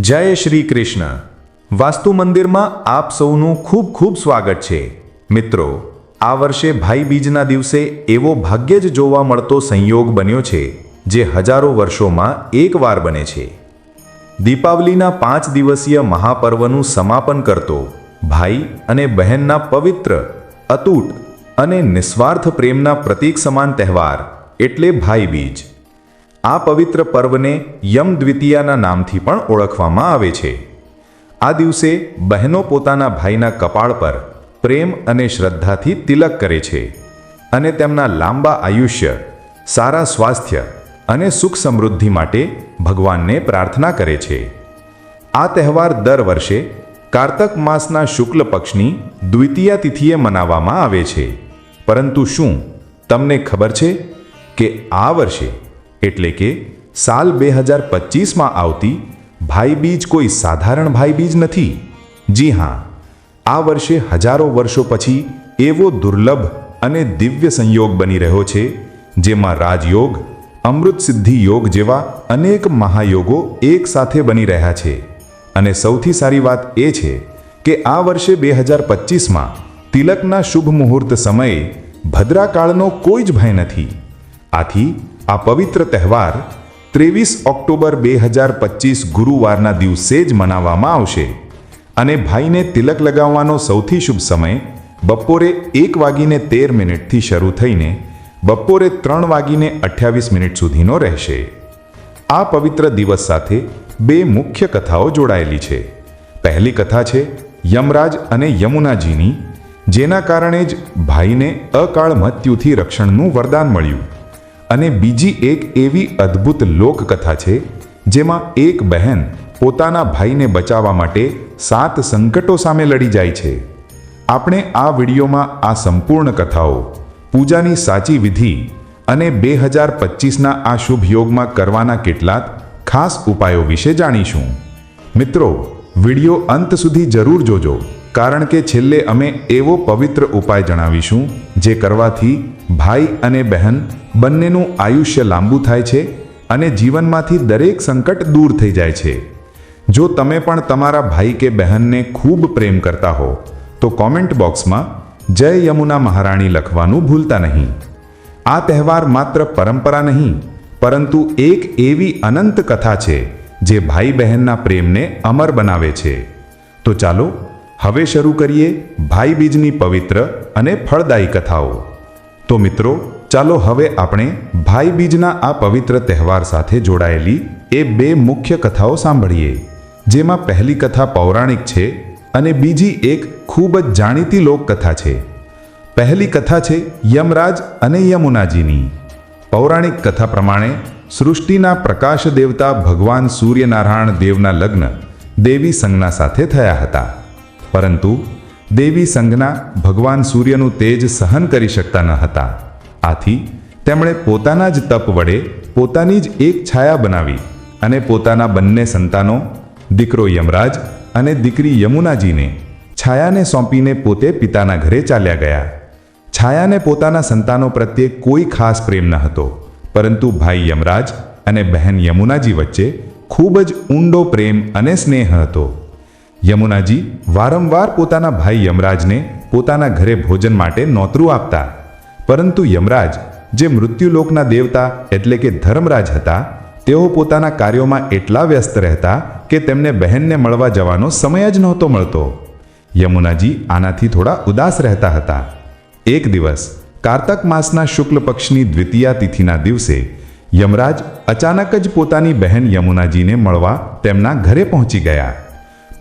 જય શ્રી કૃષ્ણ. વાસ્તુ મંદિરમાં આપ સૌનું ખૂબ ખૂબ સ્વાગત છે. મિત્રો, આ વર્ષે ભાઈ બીજના દિવસે એવો ભાગ્યે જ જોવા મળતો સંયોગ બન્યો છે, જે હજારો વર્ષોમાં એકવાર બને છે. દીપાવલીના પાંચ દિવસીય મહાપર્વનું સમાપન કરતો ભાઈ અને બહેનના પવિત્ર, અતૂટ અને નિસ્વાર્થ પ્રેમના પ્રતીક સમાન તહેવાર એટલે ભાઈ બીજ. આ પવિત્ર પર્વને યમ દ્વિતીયાના નામથી પણ ઓળખવામાં આવે છે. આ દિવસે બહેનો પોતાના ભાઈના કપાળ પર પ્રેમ અને શ્રદ્ધાથી તિલક કરે છે અને તેમના લાંબા આયુષ્ય, સારા સ્વાસ્થ્ય અને સુખ સમૃદ્ધિ માટે ભગવાનને પ્રાર્થના કરે છે. આ તહેવાર દર વર્ષે કાર્તક માસના શુક્લ પક્ષની દ્વિતીયા તિથિએ મનાવવામાં આવે છે. પરંતુ શું તમને ખબર છે કે આ વર્ષે એટલે કે સાલ બે હજાર પચીસમાં આવતી ભાઈબીજ કોઈ સાધારણ ભાઈબીજ નથી. જી હા, આ વર્ષે હજારો વર્ષો પછી એવો દુર્લભ અને દિવ્ય સંયોગ બની રહ્યો છે, જેમાં રાજયોગ અમૃત સિદ્ધિ યોગ જેવા અનેક મહાયોગો એક સાથે બની રહ્યા છે. અને સૌથી સારી વાત એ છે કે આ વર્ષે બે હજાર પચીસમાં તિલકના શુભ મુહૂર્ત સમયે ભદ્રાકાળનો કોઈ જ ભય નથી. આથી આ પવિત્ર તહેવાર ત્રેવીસ ઓક્ટોબર બે હજાર પચીસ ગુરુવારના દિવસે જ મનાવવામાં આવશે. અને ભાઈને તિલક લગાવવાનો સૌથી શુભ સમય બપોરે એક વાગીને તેર મિનિટથી શરૂ થઈને બપોરે ત્રણ વાગીને અઠ્યાવીસ મિનિટ સુધીનો રહેશે. આ પવિત્ર દિવસ સાથે બે મુખ્ય કથાઓ જોડાયેલી છે. પહેલી કથા છે યમરાજ અને યમુનાજીની, જેના કારણે જ ભાઈને અકાળ મૃત્યુથી રક્ષણનું વરદાન મળ્યું. અને બીજી એક એવી અદ્ભુત લોકકથા છે, જેમાં એક બહેન પોતાના ભાઈને બચાવવા માટે સાત સંકટો સામે લડી જાય છે. આપણે આ વિડીયોમાં આ સંપૂર્ણ કથાઓ, પૂજાની સાચી વિધિ અને બે હજાર પચીસના આ શુભ યોગમાં કરવાના કેટલાક ખાસ ઉપાયો વિશે જાણીશું. મિત્રો, વીડિયો અંત સુધી જરૂર જોજો, કારણ કે છેલ્લે અમે એવો પવિત્ર ઉપાય જણાવીશું જે કરવાથી ભાઈ અને બહેન બંનેનું આયુષ્ય લાંબુ થાય છે અને જીવનમાંથી દરેક સંકટ દૂર થઈ જાય છે. જો તમે પણ તમારા ભાઈ કે બહેનને ખૂબ પ્રેમ કરતા હો, તો કોમેન્ટ બોક્સમાં જય યમુના મહારાણી લખવાનું ભૂલતા નહીં. આ તહેવાર માત્ર પરંપરા નહીં, પરંતુ એક એવી અનંત કથા છે જે ભાઈ બહેનના પ્રેમને અમર બનાવે છે. તો ચાલો, હવે શરૂ કરીએ ભાઈ બીજની પવિત્ર અને ફળદાયી કથાઓ. તો મિત્રો, ચાલો હવે આપણે ભાઈ બીજના આ પવિત્ર તહેવાર સાથે જોડાયેલી એ બે મુખ્ય કથાઓ સાંભળીએ. જેમાં પહેલી કથા પૌરાણિક છે અને બીજી એક ખૂબ જ જાણીતી લોકકથા છે. પહેલી કથા છે યમરાજ અને યમુનાજીની. પૌરાણિક કથા પ્રમાણે સૃષ્ટિના પ્રકાશ દેવતા ભગવાન સૂર્યનારાયણ દેવના લગ્ન દેવી સંજ્ઞા સાથે થયા હતા. પરંતુ દેવી સંજ્ઞા ભગવાન સૂર્યનું તેજ સહન કરી શકતા ન હતા. આથી તેમણે પોતાના જ તપ વડે પોતાની જ એક છાયા બનાવી અને પોતાના બંને સંતાનો, દીકરો યમરાજ અને દીકરી યમુનાજીને છાયાને સોંપીને પોતે પિતાના ઘરે ચાલ્યા ગયા. છાયાને પોતાના સંતાનો પ્રત્યે કોઈ ખાસ પ્રેમ ન હતો, પરંતુ ભાઈ યમરાજ અને બહેન યમુનાજી વચ્ચે ખૂબ જ ઊંડો પ્રેમ અને સ્નેહ હતો. યમુનાજી વારંવાર પોતાના ભાઈ યમરાજને પોતાના ઘરે ભોજન માટે નોતરું આપતા. પરંતુ યમરાજ, જે મૃત્યુલોકના દેવતા એટલે કે ધર્મરાજ હતા, તેઓ પોતાના કાર્યોમાં એટલા વ્યસ્ત રહેતા કે તેમને બહેનને મળવા જવાનો સમય જ નહોતો મળતો. યમુનાજી આનાથી થોડા ઉદાસ રહેતા હતા. એક દિવસ, કાર્તક માસના શુક્લ પક્ષની દ્વિતીયા તિથિના દિવસે, યમરાજ અચાનક જ પોતાની બહેન યમુનાજીને મળવા તેમના ઘરે પહોંચી ગયા.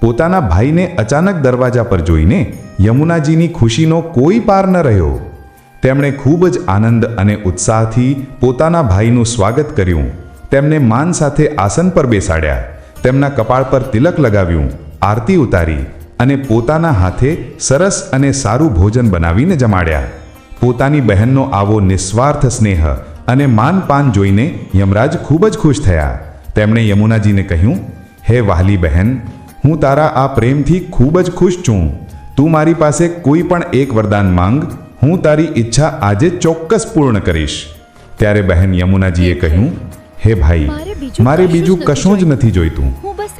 પોતાના ભાઈને અચાનક દરવાજા પર જોઈને યમુનાજીની ખુશીનો કોઈ પાર ન રહ્યો. તેમણે ખૂબ જ આનંદ અને ઉત્સાહથી પોતાના ભાઈનું સ્વાગત કર્યું. તેમને માન સાથે આસન પર બેસાડ્યા. તેમના કપાળ પર તિલક લગાવ્યું, આરતી ઉતારી અને પોતાના હાથે સરસ અને સારું ભોજન બનાવીને જમાડ્યા. પોતાની બહેનનો આવો નિસ્વાર્થ સ્નેહ અને માનપાન જોઈને યમરાજ ખૂબ જ ખુશ થયા. તેમણે યમુનાજીને કહ્યું, હે વહાલી બહેન હું તારા આ પ્રેમથી ખૂબ જ ખુશ છું. તું મારી પાસે કોઈ પણ એક વરદાન માંગ હું તારી ઈચ્છા આજે ચોક્કસ પૂર્ણ કરીશ. ત્યારે બહેન યમુનાજીએ કહ્યું હે ભાઈ મારે બીજું કશું જ નથી જોઈતું.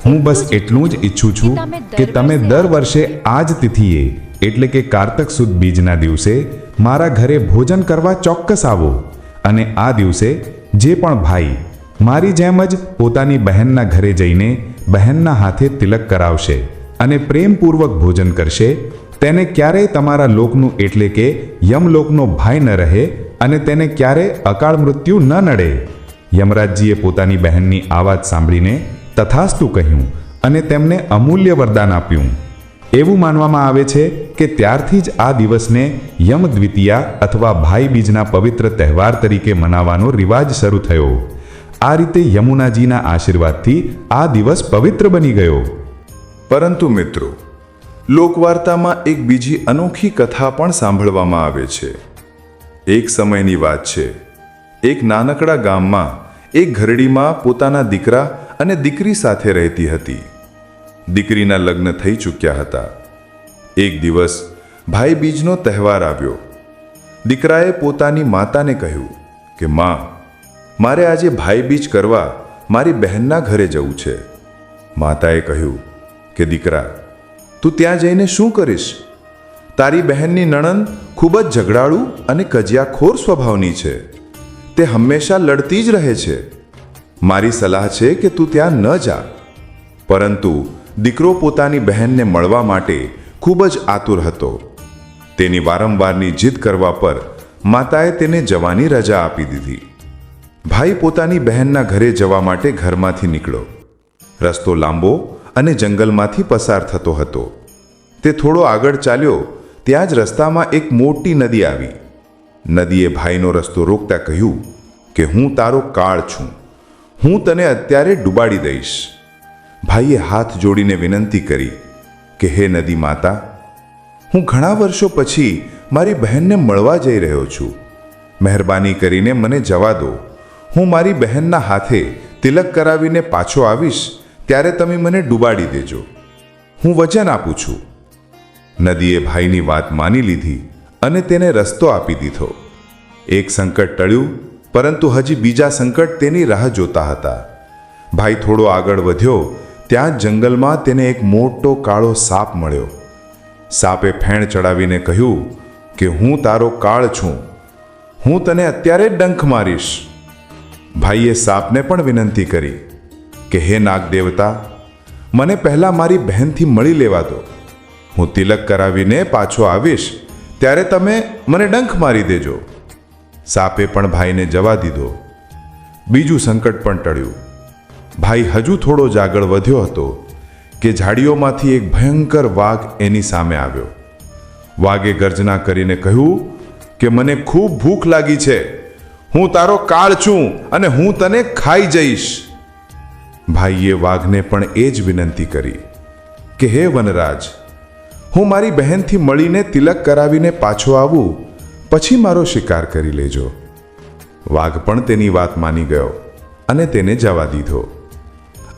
હું બસ એટલું જ ઈચ્છું છું કે તમે દર વર્ષે આ જ તિથિએ એટલે કે કારતક સુદ બીજના દિવસે મારા ઘરે ભોજન કરવા ચોક્કસ આવો. અને આ દિવસે જે પણ ભાઈ મારી જેમ જ પોતાની બહેનના ઘરે જઈને બહેનના હાથે તિલક કરાવશે અને પ્રેમપૂર્વક ભોજન કરશે, તેને ક્યારેય તમારા લોકનું એટલે કે યમલોકનો ભાઈ ન રહે અને તેને ક્યારે અકાળ મૃત્યુ ન નડે. યમરાજજીએ પોતાની બહેનની આ વાત સાંભળીને તથાસ્તુ કહ્યું અને તેમને અમૂલ્ય વરદાન આપ્યું. એવું માનવામાં આવે છે કે ત્યારથી જ આ દિવસને યમ દ્વિતીયા અથવા ભાઈ બીજના પવિત્ર તહેવાર તરીકે મનાવવાનો રિવાજ શરૂ થયો. આ રીતે યમુનાજીના આશીર્વાદથી આ દિવસ પવિત્ર બની ગયો. પરંતુ મિત્રો, લોકવાર્તામાં એક બીજી અનોખી કથા પણ સાંભળવામાં આવે છે. એક સમયની વાત છે. એક નાનકડા ગામમાં એક ઘરડીમાં પોતાના દીકરા અને દીકરી સાથે રહેતી હતી. દીકરીના લગ્ન થઈ ચૂક્યા હતા. એક દિવસ ભાઈ બીજનો તહેવાર આવ્યો. દીકરાએ પોતાની માતાને કહ્યું કે, માં મારે આજે ભાઈ બીજ કરવા મારી બહેનના ઘરે જવું છે. માતાએ કહ્યું કે, દીકરા, તું ત્યાં જઈને શું કરીશ? તારી બહેનની નણંદ ખૂબ જ ઝઘડાળુ અને કજિયાખોર સ્વભાવની છે. તે હંમેશા લડતી જ રહે છે. મારી સલાહ છે કે તું ત્યાં ન જા. પરંતુ દીકરો પોતાની બહેનને મળવા માટે ખૂબ જ આતુર હતો. તેની વારંવારની જીદ કરવા પર માતાએ તેને જવાની રજા આપી દીધી. ભાઈ પોતાની બહેનના ઘરે જવા માટે ઘરમાંથી નીકળ્યો. રસ્તો લાંબો અને જંગલમાંથી પસાર થતો હતો. તે થોડો આગળ ચાલ્યો, ત્યાં જ રસ્તામાં એક મોટી નદી આવી. નદીએ ભાઈનો રસ્તો રોકતા કહ્યું કે, હું તારો કાળ છું. હું તને અત્યારે ડૂબાડી દઈશ. ભાઈએ હાથ જોડીને વિનંતી કરી કે, હે નદી માતા, હું ઘણા વર્ષો પછી મારી બહેનને મળવા જઈ રહ્યો છું. મહેરબાની કરીને મને જવા દો. હું મારી બહેનના હાથે તિલક કરાવીને પાછો આવીશ, ત્યારે તમે મને ડૂબાડી દેજો. હું વચન આપું છું. નદીએ ભાઈની વાત માની લીધી અને તેને રસ્તો આપી દીધો. એક સંકટ ટળ્યું, પરંતુ હજી બીજા સંકટ તેની રાહ જોતા હતા. ભાઈ થોડો આગળ વધ્યો, ત્યાં જંગલમાં તેને એક મોટો કાળો સાપ મળ્યો. સાપે ફેણ ચડાવીને કહ્યું કે, હું તારો કાળ છું. હું તને અત્યારે ડંખ મારીશ. ભાઈએ સાપને પણ વિનંતી કરી કે, હે નાગ દેવતા મને પહેલાં મારી બહેનથી મળી લેવા દો. હું તિલક કરાવીને પાછો આવીશ, ત્યારે તમે મને ડંખ મારી દેજો. સાપે પણ ભાઈને જવા દીધો. બીજું સંકટ પણ ટળ્યું. ભાઈ હજુ થોડો જ આગળ વધ્યો હતો કે ઝાડીઓમાંથી એક ભયંકર વાઘ એની સામે આવ્યો. વાઘે ગર્જના કરીને કહ્યું કે, મને ખૂબ ભૂખ લાગી છે. હું તારો કાળ છું અને હું તને ખાઈ જઈશ. ભાઈએ વાઘને પણ એ જ વિનંતી કરી કે, હે વનરાજ, હું મારી બહેનથી મળીને તિલક કરાવીને પાછો આવું, પછી મારો શિકાર કરી લેજો. વાઘ પણ તેની વાત માની ગયો અને તેને જવા દીધો.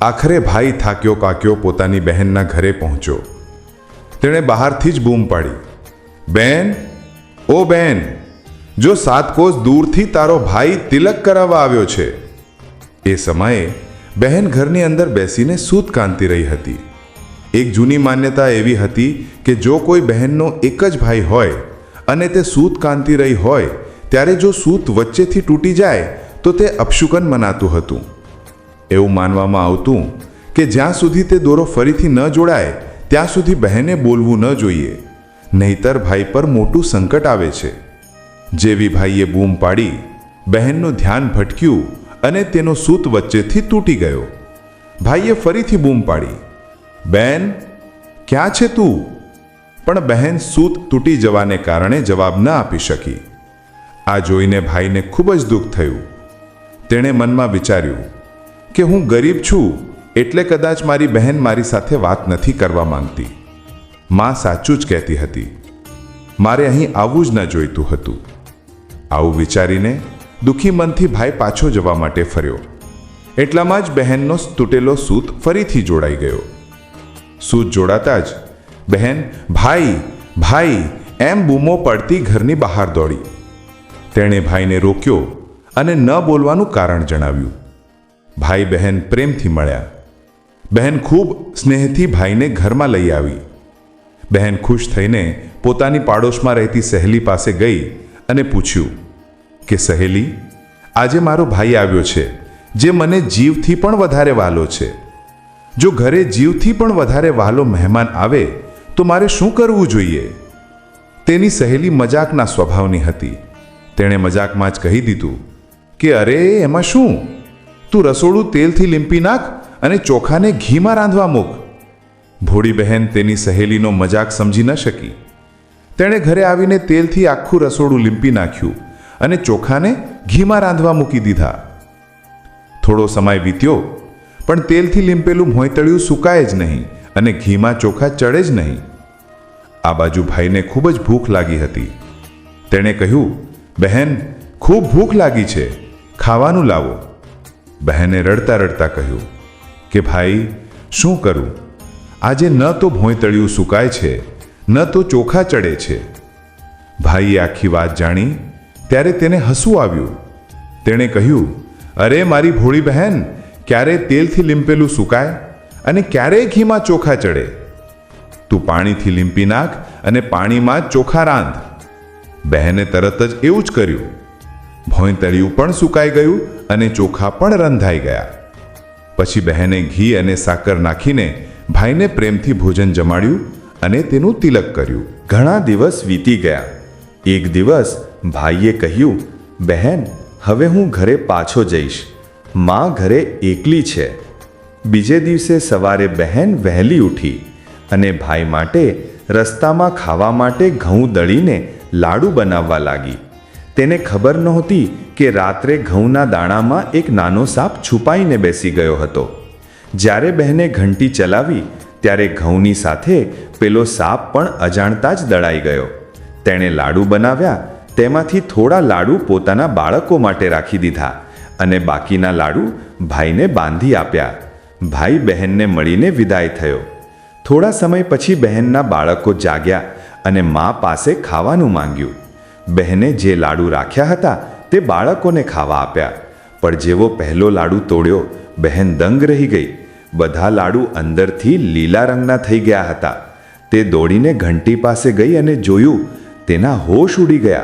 આખરે ભાઈ થાક્યો કાક્યો પોતાની બહેનના ઘરે પહોંચ્યો. તેણે બહારથી જ બૂમ પાડી. બેન, ઓ બેન જો સાત કોસ દૂરથી તારો ભાઈ તિલક કરાવવા આવ્યો છે. એ સમયે બહેન ઘરની અંદર બેસીને સૂત કાંતી રહી હતી. એક જૂની માન્યતા એવી હતી કે જો કોઈ બહેનનો એક જ ભાઈ હોય અને તે સૂત કાંતી રહી હોય, ત્યારે જો સૂત વચ્ચેથી તૂટી જાય, તો તે અપશુકન મનાતું હતું. એવું માનવામાં આવતું કે જ્યાં સુધી તે દોરો ફરીથી ન જોડાય, ત્યાં સુધી બહેને બોલવું ન જોઈએ. નહીતર ભાઈ પર મોટું સંકટ આવે છે. જેવી ભાઈએ બૂમ પાડી, બહેનનું ધ્યાન ભટક્યું અને તેનો સૂત વચ્ચેથી તૂટી ગયો. ભાઈએ ફરીથી બૂમ પાડી બેન ક્યાં છે તું? પણ બહેન સૂત તૂટી જવાને કારણે જવાબ ન આપી શકી. આ જોઈને ભાઈને ખૂબ જ દુઃખ થયું. તેણે મનમાં વિચાર્યું કે હું ગરીબ છું, એટલે કદાચ મારી બહેન મારી સાથે વાત નથી કરવા માંગતી. માં સાચું જ કહેતી હતી. મારે અહીં આવવું જ ન જોઈતું હતું. આવું વિચારીને દુઃખી મનથી ભાઈ પાછો જવા માટે ફર્યો. એટલામાં જ બહેનનો તૂટેલો સૂત ફરીથી જોડાઈ ગયો. સૂત જોડાતા જ બહેન, ભાઈ ભાઈ, એમ બૂમો પડતી ઘરની બહાર દોડી. તેણે ભાઈને રોક્યો અને ન બોલવાનું કારણ જણાવ્યું. ભાઈ બહેન પ્રેમથી મળ્યા. બહેન ખૂબ સ્નેહથી ભાઈને ઘરમાં લઈ આવી. બહેન ખુશ થઈને પોતાની પાડોશમાં રહેતી સહેલી પાસે ગઈ અને પૂછ્યું કે સહેલી, આજે મારો ભાઈ આવ્યો છે, જે મને જીવથી પણ વધારે વાલો છે. જો ઘરે જીવથી પણ વધારે વાલો મહેમાન આવે, તો મારે શું કરવું જોઈએ? તેની સહેલી મજાકના સ્વભાવની હતી. તેણે મજાકમાં જ કહી દીધું કે, અરે, એમાં શું? તું રસોડું તેલથી લીંપી નાખ અને ચોખાને ઘીમાં રાંધવા મૂક. ભોળી બહેન તેની સહેલીનો મજાક સમજી ન શકી. તેણે ઘરે આવીને તેલથી આખું રસોડું લીંપી નાખ્યું. અને ચોખાને ઘીમાં રાંધવા મૂકી દીધા. થોડો સમય વીત્યો, પણ તેલથી લીંપેલું ભોંયતળિયું સુકાય જ નહીં અને ઘીમાં ચોખા ચડે જ નહીં. આ બાજુ ભાઈને ખૂબ જ ભૂખ લાગી હતી. તેણે કહ્યું, બહેન, ખૂબ ભૂખ લાગી છે. ખાવાનું લાવો. બહેને રડતા રડતા કહ્યું, કે ભાઈ, શું કરું? આજે ન તો ભોંયતળિયું સુકાય છે, ન તો ચોખા ચડે છે. ભાઈએ આખી વાત જાણી ત્યારે તેને હસવું આવ્યું. તેણે કહ્યું, અરે મારી ભોળી બહેન, ક્યારે તેલથી લીંપેલું સુકાય અને ક્યારેય ઘીમાં ચોખા ચડે? તું પાણીથી લીંપી નાખ અને પાણીમાં ચોખા રાંધ. બહેને તરત જ એવું જ કર્યું. ભોંયતળિયું પણ સુકાઈ ગયું અને ચોખા પણ રંધાઈ ગયા. પછી બહેને ઘી અને સાકર નાખીને ભાઈને પ્રેમથી ભોજન જમાડ્યું અને તેનું તિલક કર્યું. ઘણા દિવસ વીતી ગયા. એક દિવસ ભાઈએ કહ્યું, બહેન, હવે હું ઘરે પાછો જઈશ. માં ઘરે એકલી છે. બીજે દિવસે સવારે બહેન વહેલી ઉઠી અને ભાઈ માટે રસ્તામાં ખાવા માટે ઘઉં દળીને લાડુ બનાવવા લાગી. તેને ખબર નહોતી કે રાત્રે ઘઉંના દાણામાં એક નાનો સાપ છુપાઈને બેસી ગયો હતો. જ્યારે બહેને ઘંટી ચલાવી, ત્યારે ઘઉંની સાથે પેલો સાપ પણ અજાણતા જ દળાઈ ગયો. તેણે લાડુ બનાવ્યા તેમાંથી થોડા લાડુ પોતાના બાળકો માટે રાખી દીધા અને બાકીના લાડુ ભાઈને બાંધી આપ્યા. ભાઈ બહેનને મળીને વિદાય થયો. થોડા સમય પછી બહેનના બાળકો જાગ્યા અને મા પાસે ખાવાનું માંગ્યું. બહેને જે લાડુ રાખ્યા હતા તે બાળકોને ખાવા આપ્યા. પણ જેવો પહેલો લાડુ તોડ્યો, બહેન દંગ રહી ગઈ. બધા લાડુ અંદરથી લીલા રંગના થઈ ગયા હતા. તે દોડીને ઘંટી પાસે ગઈ અને જોયું, તેના હોશ ઉડી ગયા.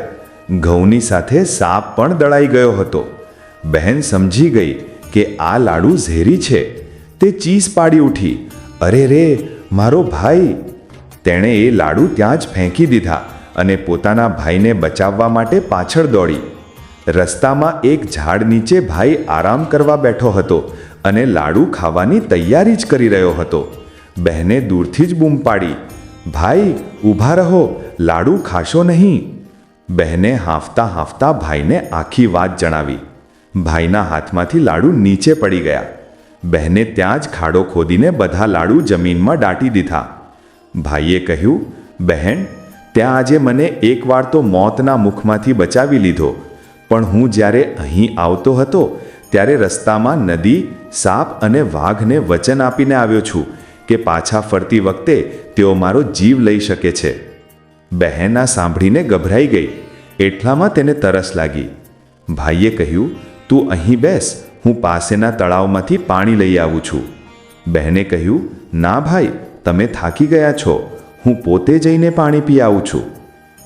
ઘઉંની સાથે સાપ પણ દળાઈ ગયો હતો. બહેન સમજી ગઈ કે આ લાડુ ઝેરી છે. તે ચીસ પાડી ઉઠી. અરે રે, મારો ભાઈ. તેણે એ લાડુ ત્યાં જ ફેંકી દીધા અને પોતાના ભાઈને બચાવવા માટે પાછળ દોડી. રસ્તામાં એક ઝાડ નીચે ભાઈ આરામ કરવા બેઠો હતો અને લાડુ ખાવાની તૈયારી જ કરી રહ્યો હતો. બહેને દૂરથી જ બૂમ પાડી. ભાઈ, ઊભા રહો. લાડુ ખાશો નહીં. બહેને હાંફતા હાંફતા ભાઈને આખી વાત જણાવી. ભાઈના હાથમાંથી લાડુ નીચે પડી ગયા. બહેને ત્યાં જ ખાડો ખોદીને બધા લાડુ જમીનમાં દાટી દીધા. ભાઈએ કહ્યું, બહેન, ત્યાં આજે મને એકવાર તો મોતના મુખમાંથી બચાવી લીધો. પણ હું જ્યારે અહીં આવતો હતો, ત્યારે રસ્તામાં નદી, સાપ અને વાઘને વચન આપીને આવ્યો છું કે પાછા ફરતી વખતે તેઓ મારો જીવ લઈ શકે છે. બહેન આ સાંભળીને ગભરાઈ ગઈ. એટલામાં તેને તરસ લાગી. ભાઈએ કહ્યું, તું અહીં બેસ, હું પાસેના તળાવમાંથી પાણી લઈ આવું છું. બહેને કહ્યું, ના ભાઈ, તમે થાકી ગયા છો. હું પોતે જઈને પાણી પી આવું છું.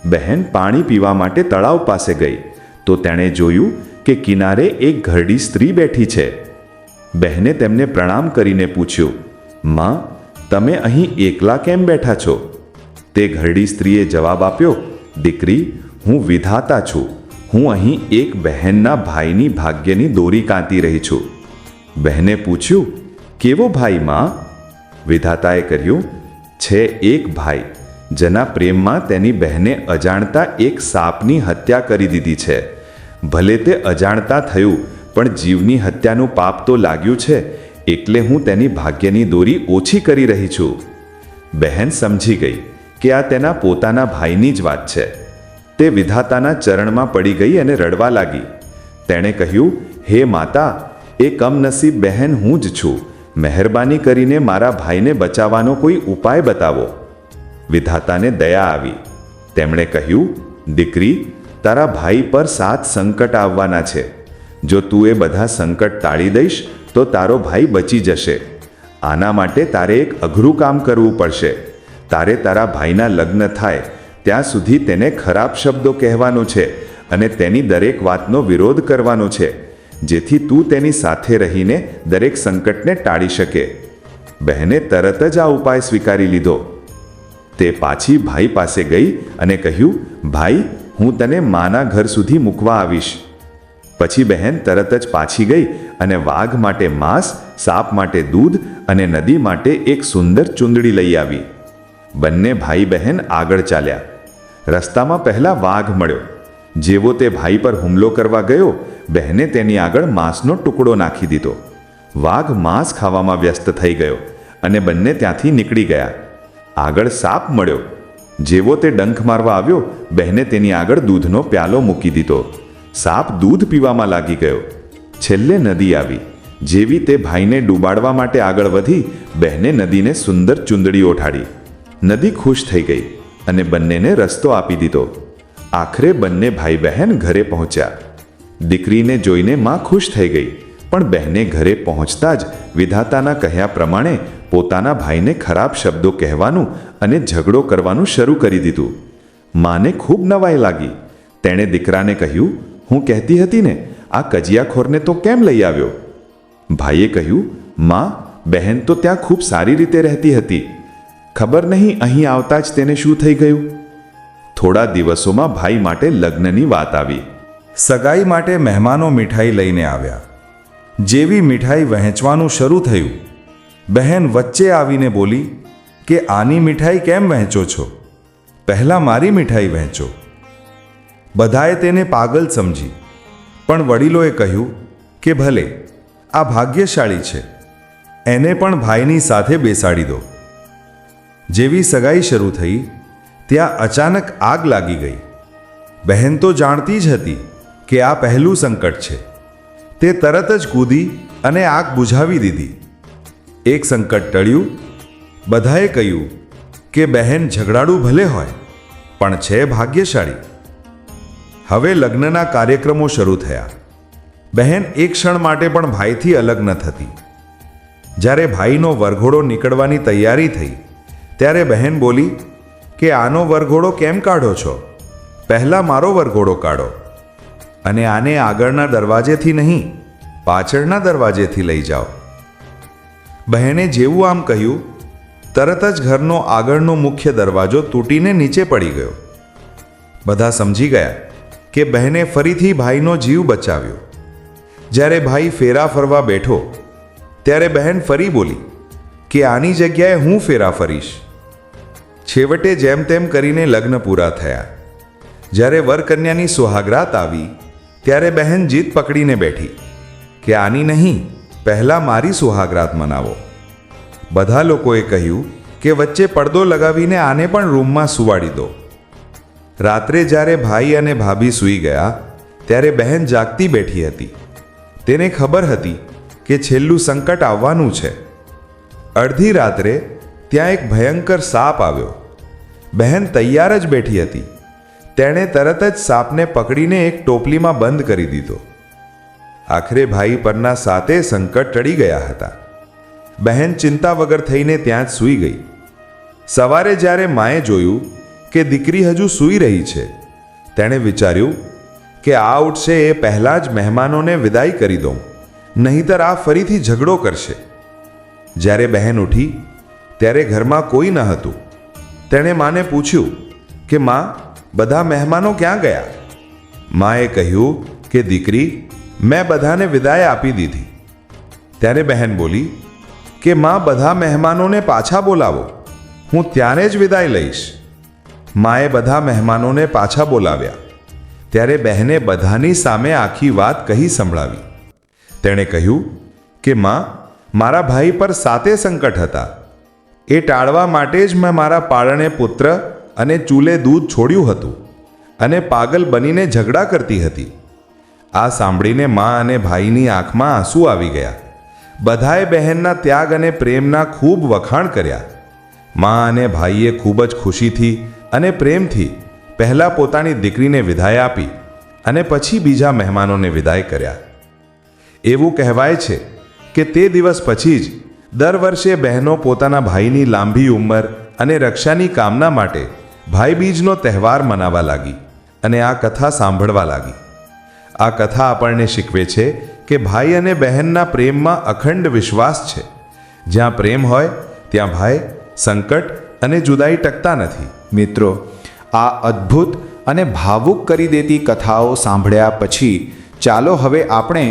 બહેન પાણી પીવા માટે તળાવ પાસે ગઈ. તો તેણે જોયું કે કિનારે એક ઘરડી સ્ત્રી બેઠી છે. બહેને તેમને પ્રણામ કરીને પૂછ્યું, માં, તમે અહીં એકલા કેમ બેઠા છો? તે ઘરડી સ્ત્રીએ જવાબ આપ્યો, દીકરી, હું વિધાતા છું. હું અહીં એક બહેનના ભાઈની ભાગ્યની દોરી કાંતી રહી છું. બહેને પૂછ્યું, કેવો ભાઈ, માં? વિધાતાએ કર્યું, છે એક ભાઈ. જેના પ્રેમમાં તેની બહેને અજાણતા એક સાપની હત્યા કરી દીધી છે. ભલે તે અજાણતા થયું, પણ જીવની હત્યાનું પાપ તો લાગ્યું છે. એટલે હું તેની ભાગ્યની દોરી ઓછી કરી રહી છું. બહેન સમજી ગઈ. કે આ તેના પોતાના ભાઈની જ વાત છે. તે વિધાતાના ચરણમાં પડી ગઈ અને રડવા લાગી. તેણે કહ્યું, હે માતા, એ કમનસીબ બહેન હું જ છું. મહેરબાની કરીને મારા ભાઈને બચાવવાનો કોઈ ઉપાય બતાવો. વિધાતાને દયા આવી. તેમણે કહ્યું, દીકરી, તારા ભાઈ પર સાત સંકટ આવવાના છે. જો તું એ બધા સંકટ ટાળી દઈશ, તો તારો ભાઈ બચી જશે. આના માટે તારે એક અઘરું કામ કરવું પડશે. તારે તારા ભાઈના લગ્ન થાય, ત્યાં સુધી તેને ખરાબ શબ્દો કહેવાનો છે અને તેની દરેક વાતનો વિરોધ કરવાનો છે, જેથી તું તેની સાથે રહીને દરેક સંકટને ટાળી શકે. બહેને તરત જ આ ઉપાય સ્વીકારી લીધો. તે પાછી ભાઈ પાસે ગઈ અને કહ્યું, ભાઈ, હું તને માના ઘર સુધી મૂકવા આવીશ. પછી બહેન તરત જ પાછી ગઈ અને વાઘ માટે માંસ, સાપ માટે દૂધ અને નદી માટે એક સુંદર ચુંદડી લઈ આવી. બંને ભાઈ બહેન આગળ ચાલ્યા. રસ્તામાં પહેલા વાઘ મળ્યો. જેવો તે ભાઈ પર હુમલો કરવા ગયો, બહેને તેની આગળ માંસનો ટુકડો નાખી દીધો. વાઘ માંસ ખાવામાં વ્યસ્ત થઈ ગયો અને બંને ત્યાંથી નીકળી ગયા. આગળ સાપ મળ્યો. જેવો તે ડંખ મારવા આવ્યો, બહેને તેની આગળ દૂધનો પ્યાલો મૂકી દીધો. સાપ દૂધ પીવામાં લાગી ગયો. છેલ્લે નદી આવી. જેવી તે ભાઈને ડૂબાડવા માટે આગળ વધી, બહેને નદીને સુંદર ચુંદડી ઓઠાડી નદી ખુશ થઈ ગઈ અને બંનેને રસ્તો આપી દીધો. આખરે બંને ભાઈ બહેન ઘરે પહોંચ્યા. દીકરીને જોઈને માં ખુશ થઈ ગઈ, પણ બહેને ઘરે પહોંચતા જ વિધાતાના કહ્યા પ્રમાણે પોતાના ભાઈને ખરાબ શબ્દો કહેવાનું અને ઝઘડો કરવાનું શરૂ કરી દીધું. માને ખૂબ નવાઈ લાગી. તેણે દીકરાને કહ્યું, હું કહેતી હતી ને, આ કજિયાખોરને તો કેમ લઈ આવ્યો? ભાઈએ કહ્યું, માં, બહેન તો ત્યાં ખૂબ સારી રીતે રહેતી હતી. ખબર નહીં અહીં આવતા જ તેને શું થઈ ગયું? થોડા દિવસોમાં ભાઈ માટે લગ્નની વાત આવી. સગાઈ માટે મહેમાનો મીઠાઈ લઈને આવ્યા. જેવી મીઠાઈ વહેંચવાનું શરૂ થયું, બહેન વચ્ચે આવીને બોલી, કે આની મીઠાઈ કેમ વહેંચો છો? પહેલાં મારી મીઠાઈ વહેંચો. બધાએ તેને પાગલ સમજી, પણ વડીલોએ કહ્યું કે ભલે, આ ભાગ્યશાળી છે. એને પણ ભાઈની સાથે બેસાડી દો. જેવી સગાઈ શરૂ થઈ, ત્યાં અચાનક આગ લાગી ગઈ. બહેન તો જાણતી જ હતી કે આ પહેલું સંકટ છે. તે તરત જ કૂદી અને આગ બુઝાવી દીધી. એક સંકટ ટળ્યું. બધાએ કહ્યું કે બહેન ઝઘડાડું ભલે હોય, પણ છે ભાગ્યશાળી. હવે લગ્નના કાર્યક્રમો શરૂ થયા. બહેન એક ક્ષણ માટે પણ ભાઈથી અલગ ન થતી. જ્યારે ભાઈનો વરઘોડો નીકળવાની તૈયારી થઈ ત્યારે બહેન બોલી, કે આનો વરઘોડો કેમ કાઢો છો? પહેલાં મારો વરઘોડો કાઢો. અને આને આગળના દરવાજેથી નહીં, પાછળના દરવાજેથી લઈ જાઓ. બહેને જેવું આમ કહ્યું, તરત જ ઘરનો આગળનો મુખ્ય દરવાજો તૂટીને નીચે પડી ગયો. બધા સમજી ગયા કે બહેને ફરીથી ભાઈનો જીવ બચાવ્યો. જ્યારે ભાઈ ફેરા ફરવા બેઠો, ત્યારે બહેન ફરી બોલી, કે આની જગ્યાએ હું ફેરા ફરીશ? છેવટે જેમ તેમ કરીને લગ્ન પૂરા થયા. જ્યારે વરકન્યાની સુહાગરાત આવી, ત્યારે બહેન જીત પકડીને બેઠી કે, આની નહીં, પહેલાં મારી સુહાગરાત મનાવો. બધા લોકોએ કહ્યું કે, વચ્ચે પડદો લગાવીને આને પણ રૂમમાં સુવાડી દો. રાત્રે જ્યારે ભાઈ અને ભાભી સૂઈ ગયા, ત્યારે બહેન જાગતી બેઠી હતી. તેને ખબર હતી કે, છેલ્લું સંકટ આવવાનું છે. અડધી રાત્રે ત્યાં એક ભયંકર સાપ આવ્યો. બહેન તૈયાર જ બેઠી હતી. તેણે તરત જ સાપને પકડીને એક ટોપલીમાં બંધ કરી દીધો. આખરે ભાઈ પરના સાતે સંકટ ટળી ગયા હતા. બહેન ચિંતા વગર થઈને ત્યાં જ સૂઈ ગઈ. સવારે જ્યારે માએ જોયું કે દીકરી હજુ સૂઈ રહી છે, તેણે વિચાર્યું કે આ ઉઠશે એ પહેલાં જ મહેમાનોને વિદાય કરી દઉં, નહીંતર આ ફરીથી ઝઘડો કરશે. જ્યારે બહેન ઉઠી ત્યારે ઘરમાં કોઈ ન હતું. તેણે માને પૂછ્યું કે, માં, બધા મહેમાનો ક્યાં ગયા? માએ કહ્યું કે, દીકરી, મેં બધાને વિદાય આપી દીધી. ત્યારે બહેન બોલી, કે, માં, બધા મહેમાનોને પાછા બોલાવો. હું ત્યારે જ વિદાય લઈશ. માએ બધા મહેમાનોને પાછા બોલાવ્યા. ત્યારે બહેને બધાની સામે આખી વાત કહી સંભળાવી. તેણે કહ્યું કે, માં, મારા ભાઈ પર સાતે સંકટ હતા. એ ટાળવા માટે જ મેં મારા પાળણે પુત્ર અને ચૂલે દૂધ છોડ્યું હતું અને પાગલ બનીને ઝઘડા કરતી હતી. આ સાંભળીને મા અને ભાઈની આંખમાં આંસુ આવી ગયા. બધાએ બહેનના ત્યાગ અને પ્રેમના ખૂબ વખાણ કર્યા. મા અને ભાઈએ ખૂબ જ ખુશીથી અને પ્રેમથી પહેલાં પોતાની દીકરીને વિદાય આપી અને પછી બીજા મહેમાનોને વિદાય કર્યા. એવું કહેવાય છે કે તે દિવસ પછી જ દર વર્ષે બહેનો પોતાના ભાઈની લાંબી ઉંમર અને રક્ષાની કામના માટે ભાઈબીજનો તહેવાર મનાવવા લાગી અને આ કથા સાંભળવા લાગી. આ કથા આપણને શીખવે છે કે ભાઈ અને બહેનના પ્રેમમાં અખંડ વિશ્વાસ છે. જ્યાં પ્રેમ હોય, ત્યાં ભાઈ સંકટ અને જુદાઈ ટકતા નથી. મિત્રો, આ અદ્ભુત અને ભાવુક કરી દેતી કથાઓ સાંભળ્યા પછી ચાલો હવે આપણે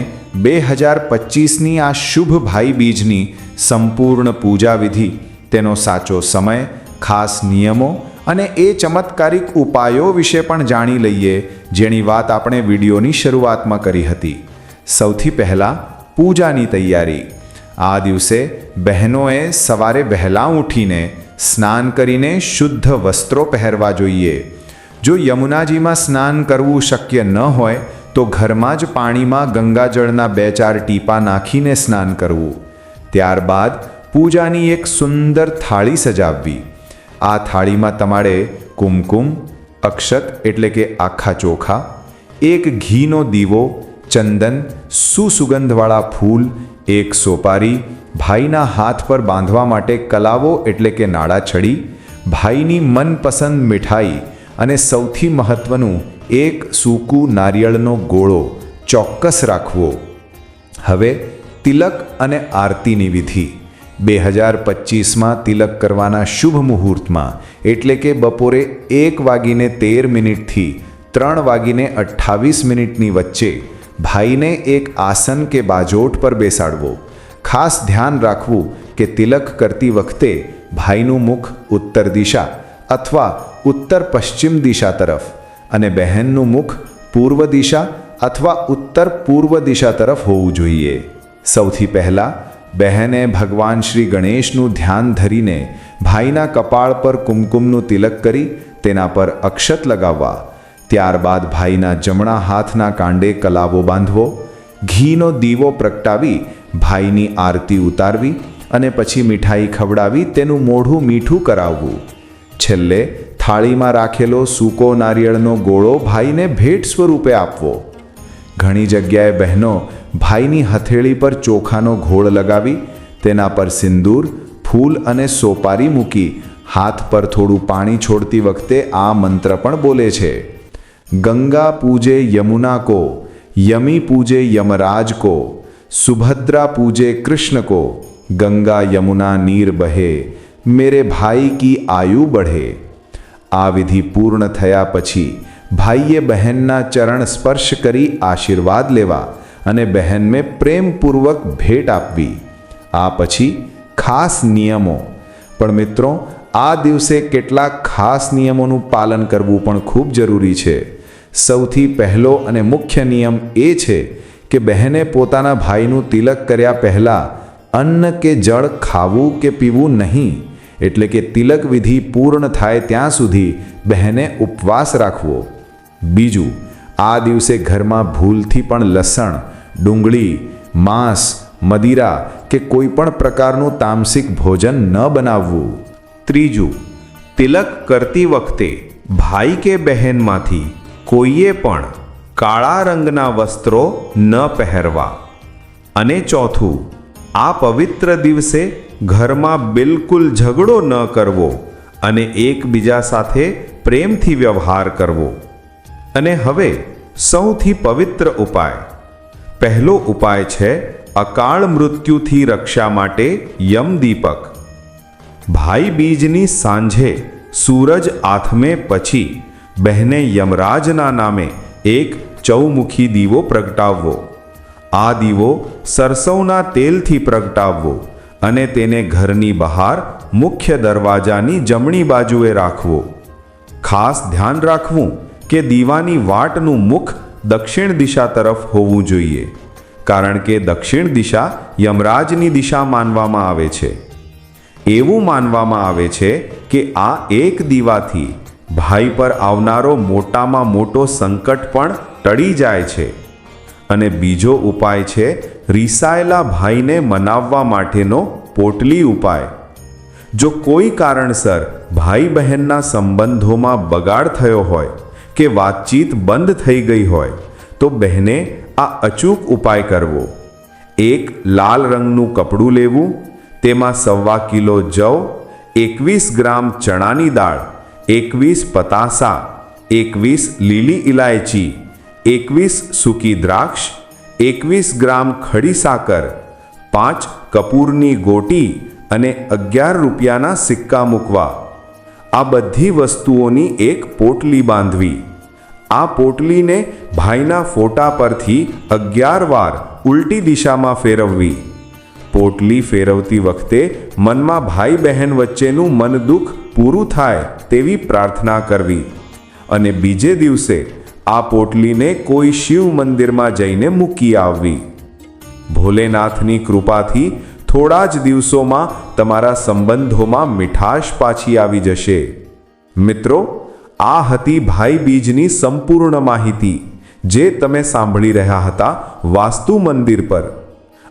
બે હજાર પચીસની આ શુભ ભાઈ બીજની સંપૂર્ણ પૂજા વિધિ, તેનો સાચો સમય, ખાસ નિયમો અને એ ચમત્કારિક ઉપાયો વિશે પણ જાણી લઈએ, જેની વાત આપણે વિડીયોની શરૂઆતમાં કરી હતી. સૌથી પહેલાં પૂજાની તૈયારી. આ દિવસે બહેનોએ સવારે વહેલા ઉઠીને સ્નાન કરીને શુદ્ધ વસ્ત્રો પહેરવા જોઈએ. જો યમુનાજીમાં સ્નાન કરવું શક્ય ન હોય તો ઘરમાં જ પાણીમાં ગંગાજળના બે ચાર ટીપા નાખીને સ્નાન કરવું. ત્યારબાદ પૂજાની એક સુંદર થાળી સજાવવી. આ થાળીમાં તમારે કુમકુમ, અક્ષત એટલે કે આખા ચોખા, એક ઘીનો દીવો, ચંદન, સુસુગંધવાળા ફૂલ, એક સોપારી, ભાઈના હાથ પર બાંધવા માટે કલાવો એટલે કે નાળા છડી ભાઈની મનપસંદ મીઠાઈ અને સૌથી મહત્વનું એક સૂકું નારિયેળનો ગોળો ચોક્કસ રાખવો. હવે તિલક અને આરતીની વિધિ. બે હજાર પચીસમાં તિલક કરવાના શુભ મુહૂર્તમાં, એટલે કે બપોરે એક વાગીને તેર મિનિટથી ત્રણ વાગીને અઠ્ઠાવીસ મિનિટની વચ્ચે ભાઈને એક આસન કે બાજોટ પર બેસાડવો. ખાસ ધ્યાન રાખવું કે તિલક કરતી વખતે ભાઈનું મુખ ઉત્તર દિશા અથવા ઉત્તર પશ્ચિમ દિશા તરફ. અને બહેનનું મુખ પૂર્વ દિશા અથવા ઉત્તર પૂર્વ દિશા તરફ હોવું જોઈએ. સૌથી પહેલાં બહેને ભગવાન શ્રી ગણેશનું ધ્યાન ધરીને ભાઈના કપાળ પર કુમકુમનું તિલક કરી તેના પર અક્ષત લગાવવા. ત્યારબાદ ભાઈના જમણા હાથના કાંડે કલાવો બાંધવો. ઘીનો દીવો પ્રગટાવી ભાઈની આરતી ઉતારવી અને પછી મીઠાઈ ખવડાવી તેનું મોઢું મીઠું કરાવવું. છેલ્લે થાળીમાં રાખેલો સૂકો નારિયેળનો ગોળો ભાઈને ભેટ સ્વરૂપે આપવો. ઘણી જગ્યાએ બહેનો ભાઈની હથેળી પર ચોખાનો ઘોળ લગાવી, તેના પર સિંદૂર, ફૂલ અને સોપારી મૂકી, હાથ પર થોડું પાણી છોડતી વખતે આ મંત્ર પણ બોલે છે. ગંગા પૂજે યમુના કો, યમી પૂજે યમરાજ કો, સુભદ્રા પૂજે કૃષ્ણ કો, ગંગા યમુના નીર બહે, મેરે ભાઈ કી આયુ બઢે. આ વિધિ પૂર્ણ થયા પછી ભાઈએ બહેનના ચરણ સ્પર્શ કરી આશીર્વાદ લેવા અને બહેનને પ્રેમપૂર્વક ભેટ આપવી. આ પછી ખાસ નિયમો. પણ મિત્રો, આ દિવસે કેટલાક ખાસ નિયમોનું પાલન કરવું પણ ખૂબ જરૂરી છે. સૌથી પહેલો અને મુખ્ય નિયમ એ છે કે બહેને પોતાના ભાઈનું તિલક કર્યા પહેલાં અન્ન કે જળ ખાવું કે પીવું નહીં. એટલે કે તિલક વિધિ પૂર્ણ થાય ત્યાં સુધી બહેને ઉપવાસ રાખવો. બીજું, આ દિવસે ઘરમાં ભૂલથી પણ લસણ, ડુંગળી, માંસ, મદિરા કે કોઈ પણ પ્રકારનું તામસિક ભોજન ન બનાવવું. ત્રીજું, તિલક કરતી વખતે ભાઈ કે બહેનમાંથી કોઈએ પણ કાળા રંગના વસ્ત્રો ન પહેરવા. અને ચોથું, આ પવિત્ર દિવસે ઘરમાં બિલકુલ ઝઘડો ન કરવો અને એકબીજા સાથે પ્રેમથી વ્યવહાર કરવો. અને હવે સૌથી પવિત્ર ઉપાય. પહેલો ઉપાય છે અકાળ મૃત્યુથી રક્ષા માટે યમદીપક ભાઈ બીજની સાંજે સૂરજ આથમે પછી બહેને યમરાજના નામે એક ચૌમુખી દીવો પ્રગટાવવો. આ દીવો સરસવના તેલથી પ્રગટાવવો. અને તેને ઘરની બહાર મુખ્ય દરવાજાની જમણી બાજુએ રાખવો. ખાસ ધ્યાન રાખવું કે દીવાની વાટનું મુખ દક્ષિણ દિશા તરફ હોવું જોઈએ, કારણ કે દક્ષિણ દિશા યમરાજની દિશા માનવામાં આવે છે. એવું માનવામાં આવે છે કે આ એક દીવાથી ભાઈ પર આવનારો મોટામાં મોટો સંકટ પણ ટળી જાય છે. અને બીજો ઉપાય છે રીસાયેલા ભાઈને મનાવવા માટેનો પોટલી ઉપાય. જો કોઈ કારણસર ભાઈ બહેનના સંબંધોમાં બગાડ થયો હોય કે વાતચીત બંધ થઈ ગઈ હોય, તો બહેને આ અચૂક ઉપાય કરવો. એક લાલ રંગનું કપડું લેવું, તેમાં સવા કિલો જવ, એકવીસ ગ્રામ ચણાની દાળ, એકવીસ પતાસા, એકવીસ લીલી ઇલાયચી એકવીસ સૂકી દ્રાક્ષ એકવીસ ગ્રામ ખડી સાકર, પાંચ કપૂરની ગોટી અને અગિયાર રૂપિયાના સિક્કા મૂકવા. આ બધી વસ્તુઓની એક પોટલી બાંધવી. આ પોટલીને ભાઈના ફોટા પરથી અગિયાર વાર ઉલટી દિશામાં ફેરવવી. પોટલી ફેરવતી વખતે મનમાં ભાઈ બહેન વચ્ચેનું મન દુઃખ પૂરું થાય તેવી પ્રાર્થના કરવી. અને બીજે દિવસે આ પોટલીને કોઈ શિવ મંદિરમાં જઈને મૂકી આવવી. ભોલેનાથની કૃપાથી થોડા જ દિવસોમાં તમારા સંબંધોમાં મીઠાશ પાછી આવી જશે. મિત્રો, આ હતી ભાઈ બીજની સંપૂર્ણ માહિતી, જે તમે સાંભળી રહ્યા હતા વાસ્તુ મંદિર પર.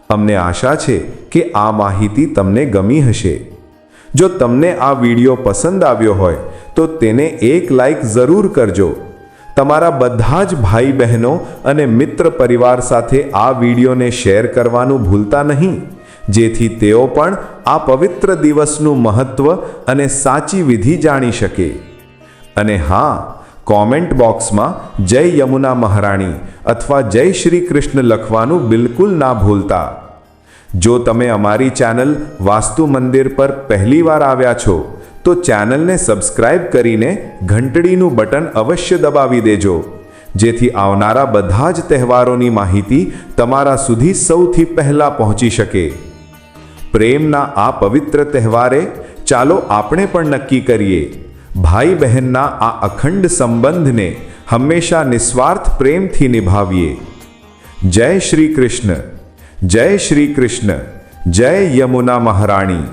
અમને આશા છે કે આ માહિતી તમને ગમી હશે. જો તમને આ વીડિયો પસંદ આવ્યો હોય, તો તેને એક લાઈક જરૂર કરજો. તમારા બધા જ ભાઈ બહેનો અને મિત્ર પરિવાર સાથે આ વિડીયોને શેર કરવાનું ભૂલતા નહીં. જેથી તેઓ પણ આ પવિત્ર દિવસનું મહત્વ અને સાચી વિધિ જાણી શકે. અને હા, કોમેન્ટ બોક્સમાં જય યમુના મહારાણી અથવા જય શ્રી કૃષ્ણ લખવાનું બિલકુલ ના ભૂલતા. જો તમે અમારી ચેનલ વાસ્તુ મંદિર પર પહેલીવાર આવ્યા છો તો ચેનલને સબસ્ક્રાઇબ કરીને ઘંટડીનું બટન અવશ્ય દબાવી દેજો. જેથી આવનારા બધા જ તહેવારોની માહિતી તમારા સુધી સૌથી પહેલા પહોંચી શકે. પ્રેમના આ પવિત્ર તહેવારે ચાલો આપણે પણ નક્કી કરીએ. ભાઈ બહેનના આ અખંડ સંબંધને હંમેશા નિસ્વાર્થ પ્રેમથી નિભાવીએ. જય શ્રી કૃષ્ણ. જય શ્રી કૃષ્ણ. જય યમુના મહારાણી.